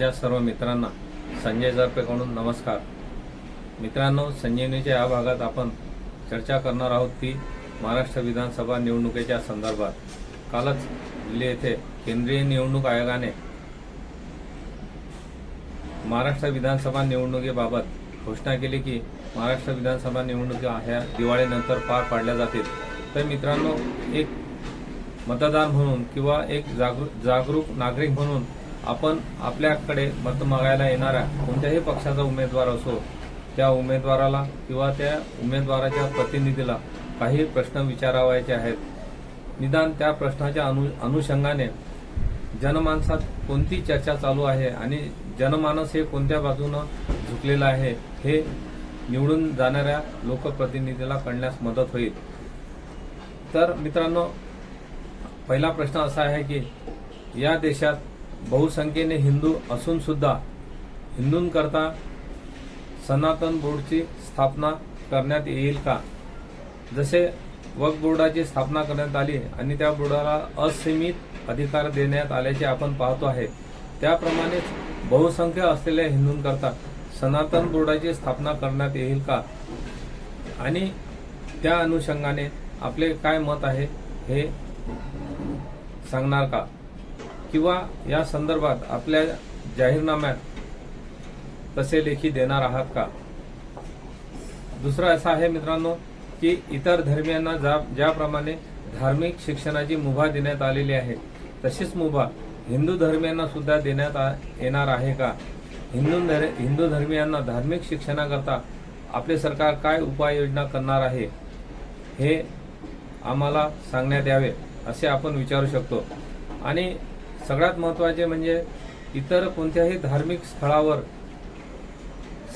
माझ्या सर्व मित्रांना संजय जरपेकडून नमस्कार. मित्रांनो संजीवनीच्या या भागात आपण चर्चा करणार आहोत ती महाराष्ट्र विधानसभा निवडणुकीच्या संदर्भात. कालच दिल्ली येथे केंद्रीय निवडणूक आयोगाने महाराष्ट्र विधानसभा निवडणुकीबाबत घोषणा केली की महाराष्ट्र विधानसभा निवडणुका ह्या दिवाळीनंतर पार पाडल्या जातील. तर मित्रांनो एक मतदार म्हणून किंवा एक जागृ जागरूक नागरिक म्हणून आपण आपल्याकडे मत मागायला येणाऱ्या कोणत्याही पक्षाचा उमेदवार असो त्या उमेदवाराला किंवा त्या उमेदवाराच्या प्रतिनिधीला काही प्रश्न विचारावायचे आहेत. निदान त्या प्रश्नाच्या अनु अनुषंगाने जनमानसात कोणती चर्चा चालू आहे आणि जनमानस हे कोणत्या बाजूनं झुकलेलं आहे हे निवडून जाणाऱ्या लोकप्रतिनिधीला कळण्यास मदत होईल. तर मित्रांनो पहिला प्रश्न असा आहे की या देशात बहुसंख्येने हिंदू असूनसुद्धा हिंदूंकरता सनातन बोर्डची स्थापना करण्यात येईल का? जसे वक्फ बोर्डाची स्थापना करण्यात आली आणि त्या बोर्डाला असीमित अधिकार देण्यात आल्याचे आपण पाहतो आहे. त्याप्रमाणेच बहुसंख्य असलेल्या हिंदूंकरता सनातन बोर्डाची स्थापना करण्यात येईल का? आणि त्या अनुषंगाने आपले काय मत आहे हे सांगणार का? किंवा या संदर्भात आपल्या जाहीरनाम्यात तसे लेखी देणार आहात का? दुसरं असं आहे मित्रांनो की इतर धर्मियांना जा ज्याप्रमाणे धार्मिक शिक्षणाची मुभा देण्यात आलेली आहे तशीच मुभा हिंदू धर्मियांना सुद्धा देण्यात आ- येणार आहे का? हिंदू धर हिंदू धर्मियांना धार्मिक शिक्षणाकरता आपले सरकार काय उपाययोजना करणार आहे हे आम्हाला सांगण्यात यावे असे आपण विचारू शकतो. आणि सगळ्यात महत्त्वाचे म्हणजे इतर कोणत्याही धार्मिक स्थळावर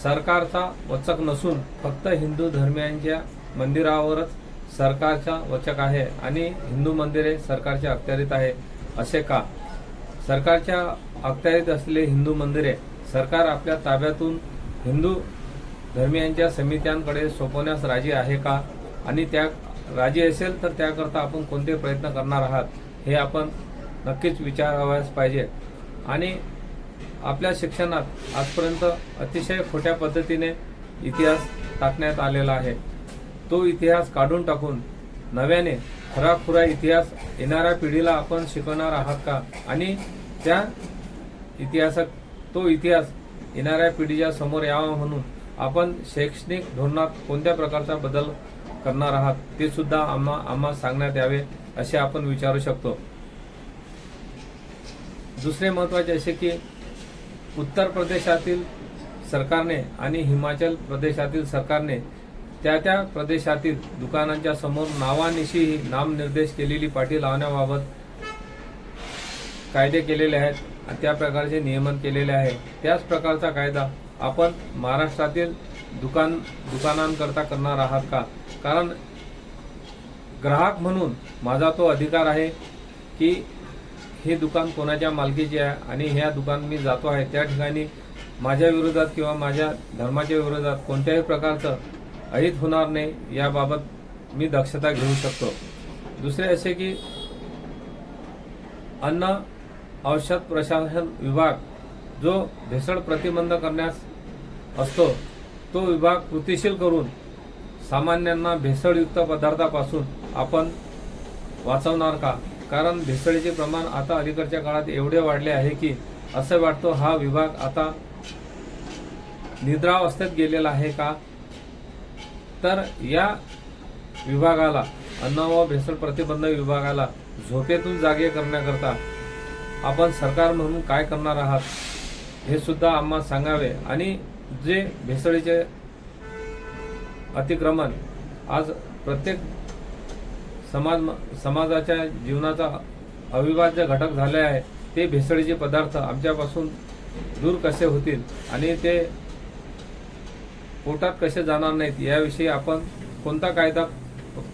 सरकारचा वचक नसून फक्त हिंदू धर्मियांच्या मंदिरावरच सरकारचा वचक आहे आणि हिंदू मंदिरे सरकारच्या अखत्यारीत आहे. असे का? सरकारच्या अखत्यारीत असलेले हिंदू मंदिरे सरकार आपल्या ताब्यातून हिंदू धर्मियांच्या समित्यांकडे सोपवण्यास राजी आहे का? आणि त्या राजी असेल तर त्याकरता आपण कोणते प्रयत्न करणार आहात? हे आपण नक्कीच विचारावयास पाहिजे. आणि आपल्या शिक्षणात आजपर्यंत अतिशय खोट्या पद्धतीने इतिहास टाकण्यात आलेला आहे. तो इतिहास काढून टाकून नव्याने खराखुरा इतिहास येणाऱ्या पिढीला आपण शिकवणार आहात का? आणि त्या इतिहासात तो इतिहास येणाऱ्या पिढीच्या समोर यावा म्हणून आपण शैक्षणिक धोरणात कोणत्या प्रकारचा बदल करणार आहात ते सुद्धा आम्हा आम्हा सांगण्यात यावे असे आपण विचारू शकतो. दुसरे महत्त्वाचे असे की उत्तर प्रदेशातील सरकारने आणि हिमाचल प्रदेशातील सरकारने त्या त्या प्रदेशातील दुकानांच्या समोर नावानिशीही नामनिर्देश केलेली पाटी लावण्याबाबत कायदे केलेले आहेत आणि त्या प्रकारचे नियमन केलेले आहे. त्याच प्रकारचा कायदा आपण महाराष्ट्रातील दुकान दुकानांकरता करणार आहात का? कारण ग्राहक म्हणून माझा तो अधिकार आहे की हे दुकान कोणाच्या मालकीचे आहे आणि ह्या दुकान मी जातो आहे त्या ठिकाणी माझ्या विरोधात किंवा माझ्या धर्माच्या विरोधात कोणत्याही प्रकारचं अहित होणार नाही याबाबत मी दक्षता घेऊ शकतो. दुसरे असे की अन्न औषध प्रशासन विभाग जो भेसळ प्रतिबंध करण्यास असतो तो विभाग कृतीशील करून सामान्यांना भेसळयुक्त पदार्थापासून आपण वाचवणार का? कारण भेसळीचे प्रमाण आता अलीकडच्या काळात एवढे वाढले आहे की असं वाटतं हा विभाग आता निद्रावस्थेत गेलेला आहे का? तर या विभागाला अन्न व भेसळ प्रतिबंध विभागाला झोपेतून जागे करण्याकरता आपण सरकार म्हणून काय करणार आहात? हे सुद्धा आम्हाला सांगावे. आणि जे भेसळीचे अतिक्रमण आज प्रत्येक समाज समाजाच्या जीवनाचा अविभाज्य घटक झाले आहे ते भेसळीचे पदार्थ आमच्यापासून दूर कसे होतील आणि ते पोटात कसे जाणार नाहीत याविषयी आपण कोणता कायदा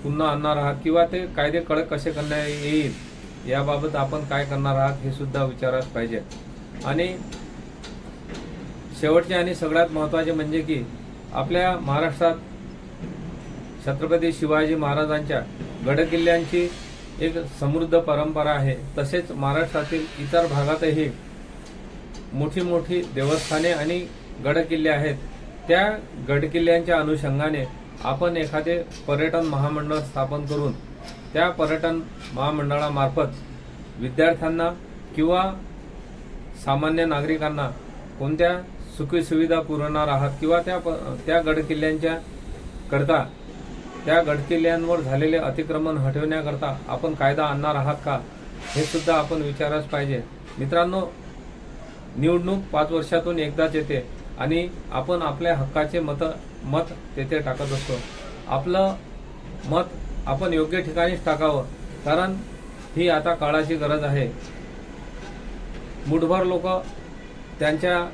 पुन्हा आणणार आहात किंवा ते कायदे कडक कसे करण्यात येईल याबाबत आपण काय करणार आहात हे सुद्धा विचारास पाहिजे. आणि शेवटचे आणि सगळ्यात महत्त्वाचे म्हणजे की आपल्या महाराष्ट्रात छत्रपती शिवाजी महाराजांच्या गडकिल्ल्यांची एक समृद्ध परंपरा आहे. तसेच महाराष्ट्रातील इतर भागातही मोठी मोठी देवस्थाने आणि गडकिल्ले आहेत. त्या गडकिल्ल्यांच्या अनुषंगाने आपण एखादे पर्यटन महामंडळ स्थापन करून त्या पर्यटन महामंडळामार्फत विद्यार्थ्यांना किंवा सामान्य नागरिकांना कोणत्या सुखी सुविधा पुरवणार आहात किंवा त्या प- त्या गडकिल्ल्यांच्या करता त्या गडकिल्ल्यांवर झालेले अतिक्रमण हटवण्याकरता आपण कायदा आणणार आहात का? हे सुद्धा आपण विचारच पाहिजे. मित्रांनो निवडणूक पाच वर्षातून एकदाच येते आणि आपण आपल्या हक्काचे मत मत तेथे टाकत असतो. आपलं मत आपण योग्य ठिकाणीच टाकावं कारण ही आता काळाची गरज आहे. मुठभर लोक त्यांच्या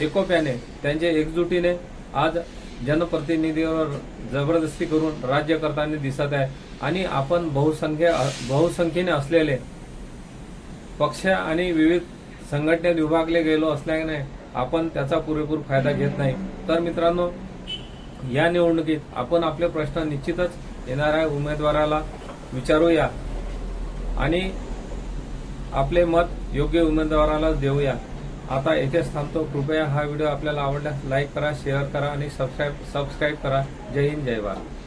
एकोप्याने त्यांच्या एकजुटीने आज जनप्रतिनिधीवर जबरदस्ती करून राज्य करताना दिसत आहे. आणि आपण बहुसंख्य बहुसंख्येने असलेले पक्ष आणि विविध संघटनेत विभागले गेलो असल्याने आपण त्याचा पुरेपूर फायदा घेत नाही. तर मित्रांनो या निवडणुकीत आपण आपले प्रश्न निश्चितच येणाऱ्या उमेदवाराला विचारूया आणि आपले मत योग्य उमेदवाराला देऊया. आता येथेच थांबतो. कृपया हा व्हिडिओ आपल्याला आवडल्यास लाईक करा शेअर करा आणि सबस्क्राईब सबस्क्राईब करा. जय हिंद जय भारत.